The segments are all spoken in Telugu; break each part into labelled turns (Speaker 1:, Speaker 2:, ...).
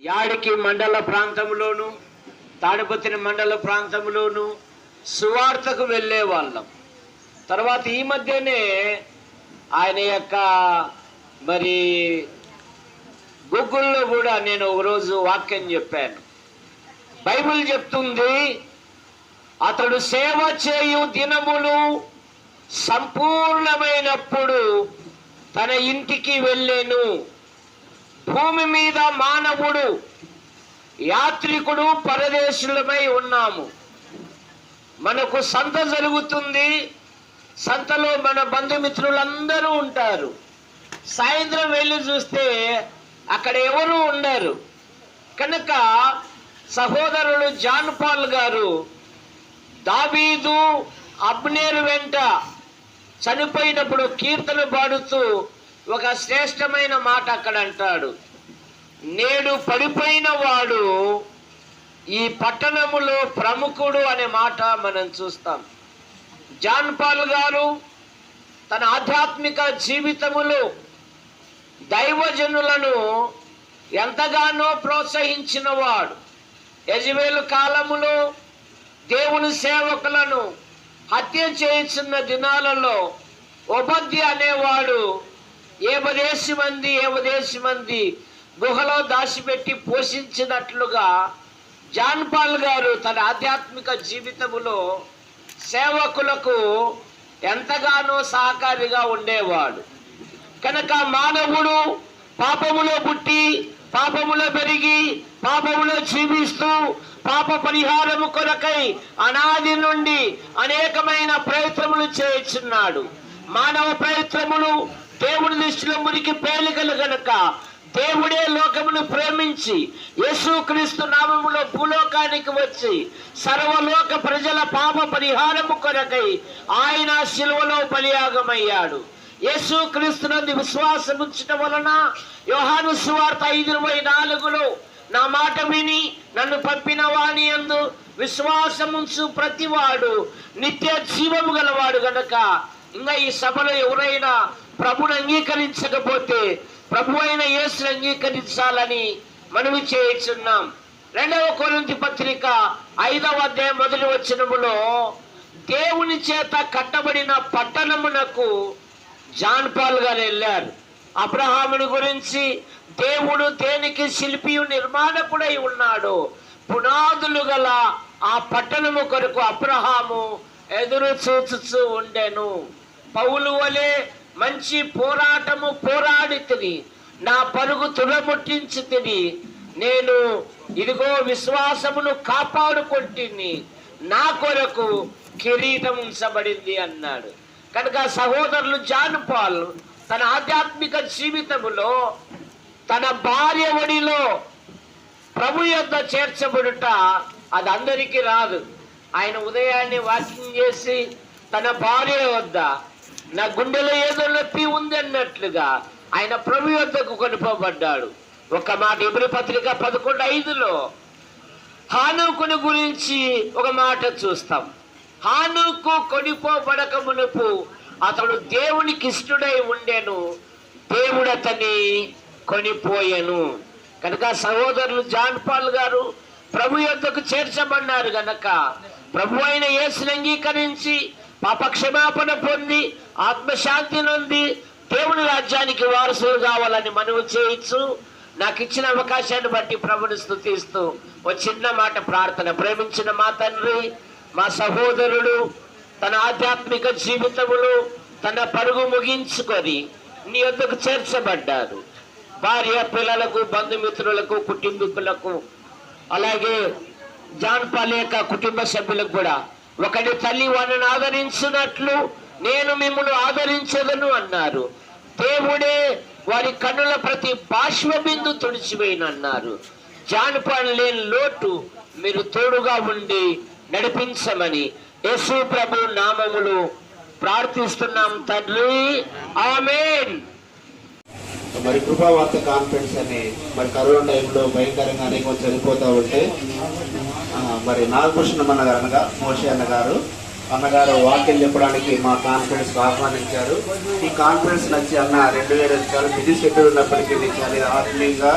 Speaker 1: యాడికి మండల ప్రాంతంలోను తాడిపత్రి మండల ప్రాంతంలోను సువార్తకు వెళ్ళే వాళ్ళం. తర్వాత ఈ మధ్యనే ఆయన యొక్క మరి గూగుల్లో కూడా నేను ఒకరోజు వాక్యం చెప్పాను. బైబిల్ చెప్తుంది అతడు సేవ చేయు దినములు సంపూర్ణమైనప్పుడు తన ఇంటికి వెళ్ళాను. భూమి మీద మానవుడు యాత్రికుడు పరదేశులమై ఉన్నాము. మనకు సంత జరుగుతుంది. సంతలో మన బంధుమిత్రులందరూ ఉంటారు. సాయంత్రం వెళ్ళి చూస్తే అక్కడ ఎవరు ఉండరు. కనుక సహోదరుడు జాన్ పాల్ గారు దాబీదు అబ్నేరు వెంట చనిపోయినప్పుడు కీర్తన పాడుతూ ఒక శ్రేష్టమైన మాట అక్కడ అంటాడు. నేడు పడిపోయిన వాడు ఈ పట్టణములో ప్రముఖుడు అనే మాట మనం చూస్తాం. జాన్ పాల్ గారు తన ఆధ్యాత్మిక జీవితములో దైవజనులను ఎంతగానో ప్రోత్సహించిన వాడు. యజవేలు కాలములో దేవుని సేవకులను హత్య చేయించిన దినాలలో ఉపద్య అనేవాడు ఏబదేశి మంది ఏబదేశి మంది గుహలో దాచిపెట్టి పోషించినట్లుగా జాన్పాల్ గారు తన ఆధ్యాత్మిక జీవితములో సేవకులకు ఎంతగానో సహకారిగా ఉండేవాడు. కనుక మానవుడు పాపములో పుట్టి పాపములో పెరిగి పాపములో జీవిస్తూ పాప పరిహారము కొరకై అనాది నుండి అనేకమైన ప్రయత్నములు చేయుచున్నాడు. మానవ ప్రయత్నములు దేవుని దృష్టిలో మురికి పేలికలు గనక దేవుడే లోకమును ప్రేమించి యేసుక్రీస్తు నామములో భూలోకానికి వచ్చి సర్వలోక ప్రజల పాప పరిహారము కొరకై ఆయన శిలువలో బలియాగమయ్యాడు. యేసుక్రీస్తు నది విశ్వాసం వలన యోహాను సువార్త ఐదు ఇరవై నాలుగులో నా మాట విని నన్ను పంపిన వాణి యందు విశ్వాసముంచు ప్రతివాడు నిత్య జీవము గలవాడు గనక. ఇంకా ఈ సభలో ఎవరైనా ప్రభుని అంగీకరించకపోతే ప్రభు అయిన యేసుని అంగీకరించాలని మనవి చేయించున్నాం. రెండవ కొరింథీ పత్రిక ఐదవ అధ్యాయం మొదటి వచ్చినములో దేవుని చేత కట్టబడిన పట్టణమునకు జాన్ పాల్ గారు వెళ్ళారు. అబ్రహాముని గురించి దేవుడు దేనికి శిల్పియు నిర్మాణకుడై ఉన్నాడు పునాదులు గల ఆ పట్టణము కొరకు అబ్రహాము ఎదురు చూచుచూ ఉండెను. పౌలు వలె మంచి పోరాటము పోరాడి తిని నా పరుగు తులముట్టించి తిని నేను ఇదిగో విశ్వాసమును కాపాడుకుంటుని నా కొరకు కిరీటం ఉంచబడింది అన్నాడు. కనుక సహోదరులు జాన్ పాల్ తన ఆధ్యాత్మిక జీవితములో తన భార్య ఒడిలో ప్రభు యొక్క చేర్చబడుట అది అందరికీ రాదు. ఆయన ఉదయాన్నే వాకింగ్ చేసి తన భార్య వద్ద నా గుండెలో ఏదో నొప్పి ఉంది అన్నట్లుగా ఆయన ప్రభు యొద్దకు కొనుకోబడ్డాడు ఒక మాట ఇబ్రి పత్రిక పదకొండు ఐదులో హానుకుని గురించి ఒక మాట చూస్తాం. హానుకు కొనిపోబడక మునుపు అతడు దేవునికి ఇష్టడై ఉండెను దేవుడు అతని కొనిపోయాను. కనుక సహోదరులు జాన్ పాల్ గారు ప్రభు యొద్దకు చేర్చబడినారు గనక ప్రభు అయిన యేసుని అంగీకరించి పాపక్షమాపణ పొంది ఆత్మశాంతి నుండి దేవుని రాజ్యానికి వారసులు కావాలని మనవి చేయొచ్చు నాకు ఇచ్చిన అవకాశాన్ని బట్టి ప్రభుని స్థుతిస్తూ ఓ చిన్న మాట ప్రార్థన. ప్రేమించిన మా తండ్రి మా సహోదరుడు తన ఆధ్యాత్మిక జీవితములో తన పరుగు ముగించుకొని నీ వద్దకు చేర్చబడ్డారు భార్య పిల్లలకు బంధుమిత్రులకు కుటుంబీకులకు అలాగే జాన్ పాల్ కుటుంబ సభ్యులకు కూడా ఒకటి తల్లి వారిని ఆదరించినట్లు నేను మిమ్మల్ని ఆదరించదను అన్నారు. దేవుడే వారి కన్నుల ప్రతి బాష్పబిందు తుడిచిపోయిన తుడిచివేయనన్నారు. జానపాడు లేని లోటు మీరు తోడుగా ఉండి నడిపించమని యేసు ప్రభు నామములు ప్రార్థిస్తున్నాం తండ్రి. ఆమెన్.
Speaker 2: మరి కృపావార్త కాన్ఫరెన్స్ అని మరి కరోనా టైంలో భయంకరంగా అనేక చనిపోతూ ఉంటే మరి నాగభూషణం అన్న గారు అనగా మోషే అన్నగారు అన్నగారు వాక్యం చెప్పడానికి మా కాన్ఫరెన్స్ ఆహ్వానించారు. ఈ కాన్ఫరెన్స్ నచ్చి అన్న రెండు వేల చాలా బిజీ షెడ్యూల్ ఉన్నప్పటికీ చాలా ఆత్మీయంగా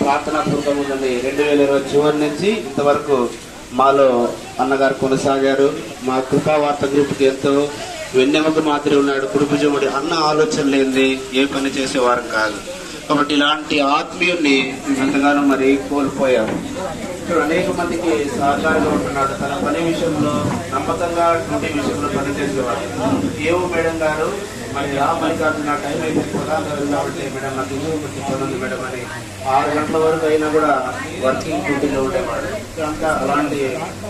Speaker 2: ప్రార్థనా పూర్వకంగా రెండు వేల ఇరవై చివరి నుంచి ఇంతవరకు మాలో అన్నగారు కొనసాగారు. మా కృపా వార్త గ్రూప్కి ఎంతో వెన్నెమక మాదిరి ఉన్నాడు. కుటుంబజముడి అన్న ఆలోచన లేనిది ఏ పని చేసేవారు కాదు. కాబట్టి ఇలాంటి ఆత్మీయుల్ని ఎంతగానో మరి కోల్పోయాము ఇక్కడ అనేక మందికి సహకారంగా ఉంటున్నాడు. తన పని విషయంలో నమ్మకంగా డ్యూటీ విషయంలో పనిచేసేవాడు. ఏవో మేడం గారు మరి ఆ పని కాదు నా టైం అయితే పొలాలు కాబట్టి మేడం నాకు ఇంకో కొంచెం పని ఉంది మేడం అని ఆరు గంటల వరకు అయినా కూడా వర్కింగ్ డ్యూటీలో ఉండేవాడు. కనుక అలాంటి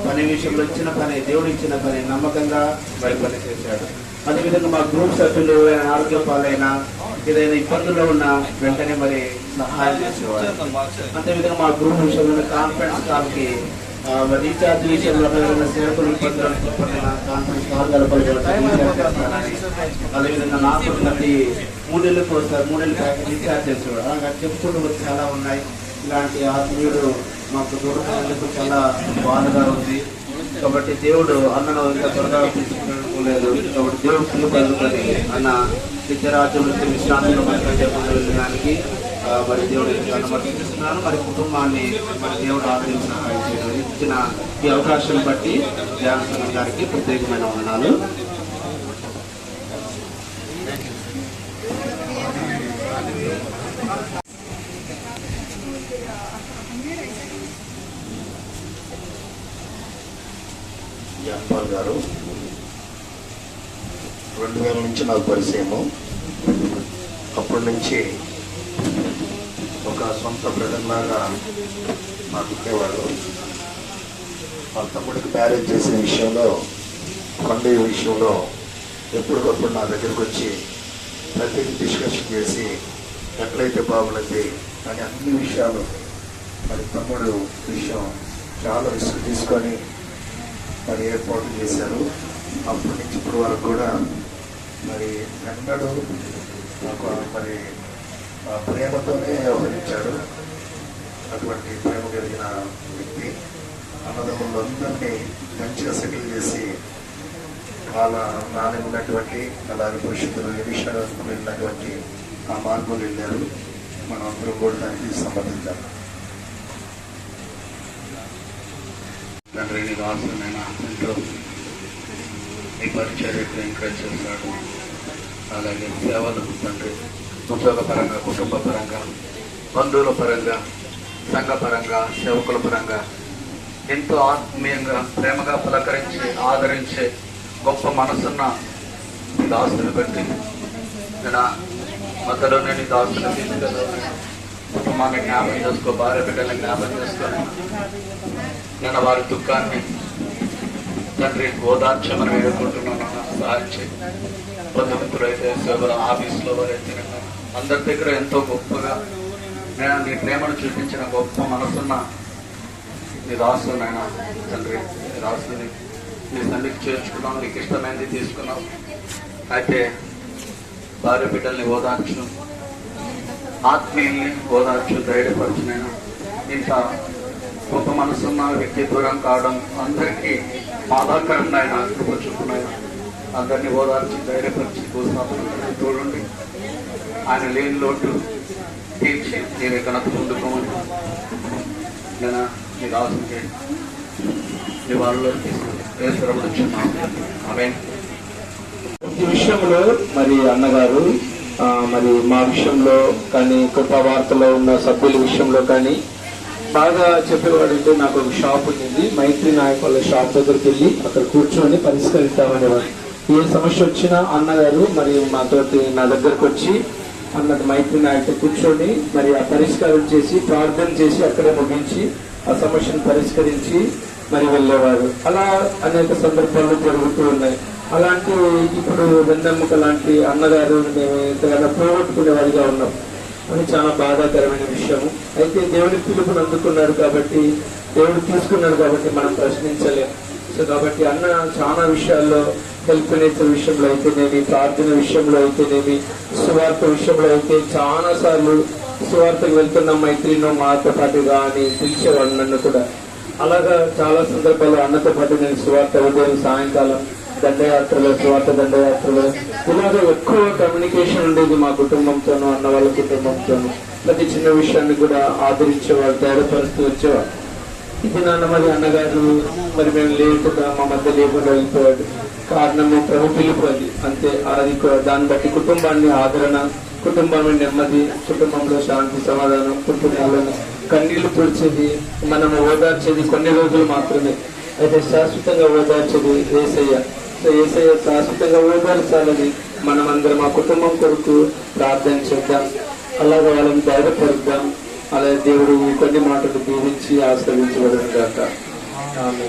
Speaker 2: పని విషయంలో ఇచ్చిన పని దేవుడు ఇచ్చిన పని నమ్మకంగా మరి పని చేశాడు. అదేవిధంగా మా గ్రూప్ సభ్యులు ఆరోగ్య పాలైనా ఏదైనా ఇబ్బందుల్లో ఉన్న వెంటనే మరి సహాయం చేసేవాడు అంతేవిధంగా మా గ్రూప్ విషయంలో కాన్ఫరెన్స్ కాల్కి రీఛార్జ్ విషయంలో ఏదైనా సేవకులు ఇబ్బందులు కాన్ఫరెన్స్ కాల్ కలపాలి అదేవిధంగా నాకు ప్రతి మూడేళ్ళకి వస్తారు మూడేళ్ళకి రీఛార్జ్ చేసేవాడు. అలాగే చెప్పుకుంటూ చాలా ఉన్నాయి. ఇలాంటి ఆత్మీయుడు మాకు దూరమైనందుకు చాలా బాధగా ఉంది. కాబట్టి దేవుడు అన్నను ఇంకా త్వరగా పిలుచుకోలేదు కాబట్టి దేవుడు పిలుపు అన్న నిత్యరాజ్యం నుంచి విశ్రాంతిలో చెప్పకుండా వెళ్ళడానికి మరి దేవుడు అనుమతిస్తున్నాను మరి కుటుంబాన్ని మరి దేవుడు ఆదరించిన సహాయం ఇచ్చిన ఈ అవకాశం బట్టి ధ్యాన గారికి ప్రత్యేకమైన వందనాలు.
Speaker 3: గారు రెండు వేల నుంచి నాకు పరిచయము. అప్పటి నుంచి ఒక సొంత బ్రదర్లాగా నాకు ఉండేవాడు మా తమ్ముడికి మ్యారేజ్ చేసిన విషయంలో కొండ విషయంలో ఎప్పటికప్పుడు నా దగ్గరికి వచ్చి ప్రతిదీ డిస్కషన్ చేసి ఎట్లయితే బాగున్నది అని అన్ని విషయాలు మరి తమ్ముడు విషయం చాలా రిస్క్ తీసుకొని మరి ఏర్పాటు చేశారు. అప్పటి నుంచి ఇప్పటి వరకు కూడా మరి వెంటడు ఒక మరి ప్రేమతోనే వ్యవహరించాడు అటువంటి ప్రేమ కలిగిన వ్యక్తి. అన్నదమ్ములందరినీ మంచిగా సెటిల్ చేసి వాళ్ళ నాన్న ఉన్నటువంటి అలాగే పరిశుద్ధులు ఏ వెళ్ళినటువంటి ఆ మార్గంలో వెళ్ళారు. మనం అందరం కూడా దానికి సంబంధించాలి.
Speaker 4: తండ్రి నీకు అవసరమైన ఇంట్లో నీ పరిచర్యకు ఎంకరేజ్ చేస్తాడు అలాగే సేవలు తండ్రి ఉద్యోగపరంగా కుటుంబ పరంగా బంధువుల పరంగా సంఘ పరంగా సేవకుల పరంగా ఎంతో ఆత్మీయంగా ప్రేమగా పలకరించి ఆదరించే గొప్ప మనసున్న నీ దాసుని బట్టి నేను మధ్యలోనే నేను దాసుని తీసుకెళ్ళి కుటుంబాన్ని జ్ఞాపకం చేసుకో భార్య బిడ్డలను జ్ఞాపకం చేసుకొని నేను వారి దుఃఖాన్ని తండ్రి ఓదార్చమని వేడుకుంటున్నాను. నాన్న. సహాయం చేయి బంధుమిత్రులైతే సేవల ఆఫీస్లో వారైతే అందరి దగ్గర ఎంతో గొప్పగా నేను నీ ప్రేమను చూపించిన గొప్ప మనసున్న నీ రాసు నాయన తండ్రి నీ రాసుని నీ సన్నిధికి చేర్చుకున్నావు నీకు ఇష్టమైనది తీసుకున్నావు అయితే భార్య బిడ్డల్ని ఓదార్చు ఆత్మీయుల్ని ఓదార్చు ధైర్యపరచునైన ఇంత గొప్ప మనసున్న వ్యక్తి దూరం కావడం అందరికీ బాధాకరం ఆయన కృప అందరినీ ఓదార్చి ధైర్యపరిచి భూస్థాపన చూడండి. ఆయన లేని లోటు తీర్చి నేను ఎక్కడ పొందుకోమని నేను మీ రాసుకి నివారణలో తీసుకుని అవే
Speaker 5: విషయంలో మరి అన్నగారు మరి మా విషయంలో కానీ కృపా వార్తలో ఉన్న సభ్యుల విషయంలో కానీ బాగా చెప్పేవాడు అంటే నాకు ఒక షాప్ ఉంది మైత్రి నాయక్ వాళ్ళ షాప్ దగ్గరికి వెళ్ళి అక్కడ కూర్చొని పరిష్కరిస్తామనేవాడు ఏ సమస్య వచ్చినా అన్నగారు మరి మాతోటి నా దగ్గరకు వచ్చి అన్నది మైత్రి నాయకుడు కూర్చొని మరి ఆ పరిష్కారం చేసి ప్రార్థన చేసి అక్కడే ముగించి ఆ సమస్యను పరిష్కరించి మరి వెళ్ళేవారు. అలా అనేక సందర్భాలు జరుగుతూ ఉన్నాయి. అలాంటి ఇప్పుడు వెన్నెమ్మక లాంటి అన్నగారు మేము ఎంతగానో పోగొట్టుకునే వారిగా ఉన్నాం. అని చాలా బాధాకరమైన విషయము. అయితే దేవుని పిలుపుని అందుకున్నాడు కాబట్టి దేవుడు తీసుకున్నాడు కాబట్టి మనం ప్రశ్నించలేం. సో కాబట్టి అన్న చాలా విషయాల్లో హెల్ప్ నేచర్ విషయంలో అయితేనేమి ప్రార్థన విషయంలో అయితేనేమి సువార్త విషయంలో అయితే చాలా సార్లు సువార్తకు వెళ్తున్న మైత్రినో మాతో పాటుగా అని పిలిచేవాడు నన్ను కూడా. అలాగా చాలా సందర్భాల్లో అన్నతో పాటు నేను సువార్త ఉదయం సాయంకాలం దండయాత్రలు స్వార్థ దండయాత్రలు. ఇలాగ ఎక్కువ కమ్యూనికేషన్ ఉండేది మా కుటుంబంతోనూ అన్న వాళ్ళ కుటుంబంతోనూ. ప్రతి చిన్న విషయాన్ని కూడా ఆదరించేవాళ్ళు ధైర్యపరుస్తూ వచ్చేవారు ఇది నాన్న మరి అన్నగారు మరి మేము లేకుండా మా మధ్య లేకుండా వెళ్ళిపోయాడు. కారణము ప్రభు పిలుపు అది. అంతే అది దాన్ని బట్టి కుటుంబాన్ని ఆదరణ కుటుంబం నెమ్మది కుటుంబంలో శాంతి సమాధానం కుటుంబాలను కన్నీళ్ళు పొడిచేది మనం ఓదార్చేది కొన్ని రోజులు మాత్రమే. అయితే శాశ్వతంగా ఓదార్చేది ఏసయ్య. ఏసయ శాశ్వతంగా ఓదార్చాలని మనం అందరం మా కుటుంబం కొరకు ప్రార్థన చేద్దాం. అలాగే వాళ్ళని ధైర్యపరుద్దాం. అలాగే దేవుడు ఈ కొన్ని మాటలు దీవించి ఆశ్రయించబడను గాక. ఆమె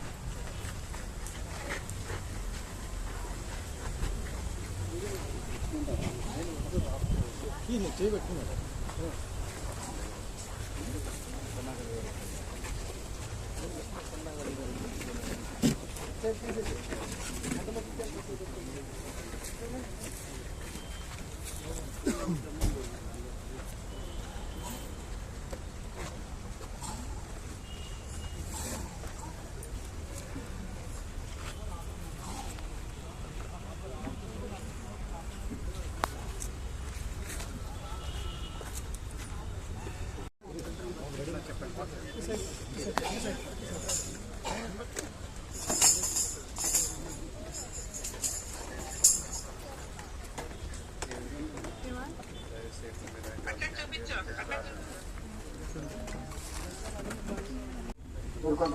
Speaker 6: 这个挺好的，
Speaker 7: 嗯。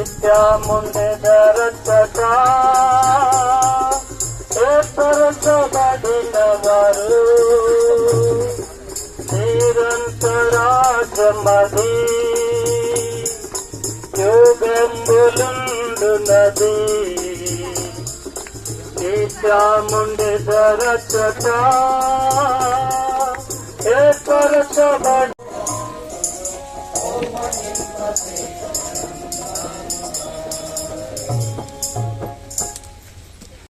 Speaker 7: నిత్యముండెదరచట ఏర్పరచబడిన వారు నిరంతరాజమది యోగంబులుండునది నిత్యముండెదరచట ఏర్పరచబడి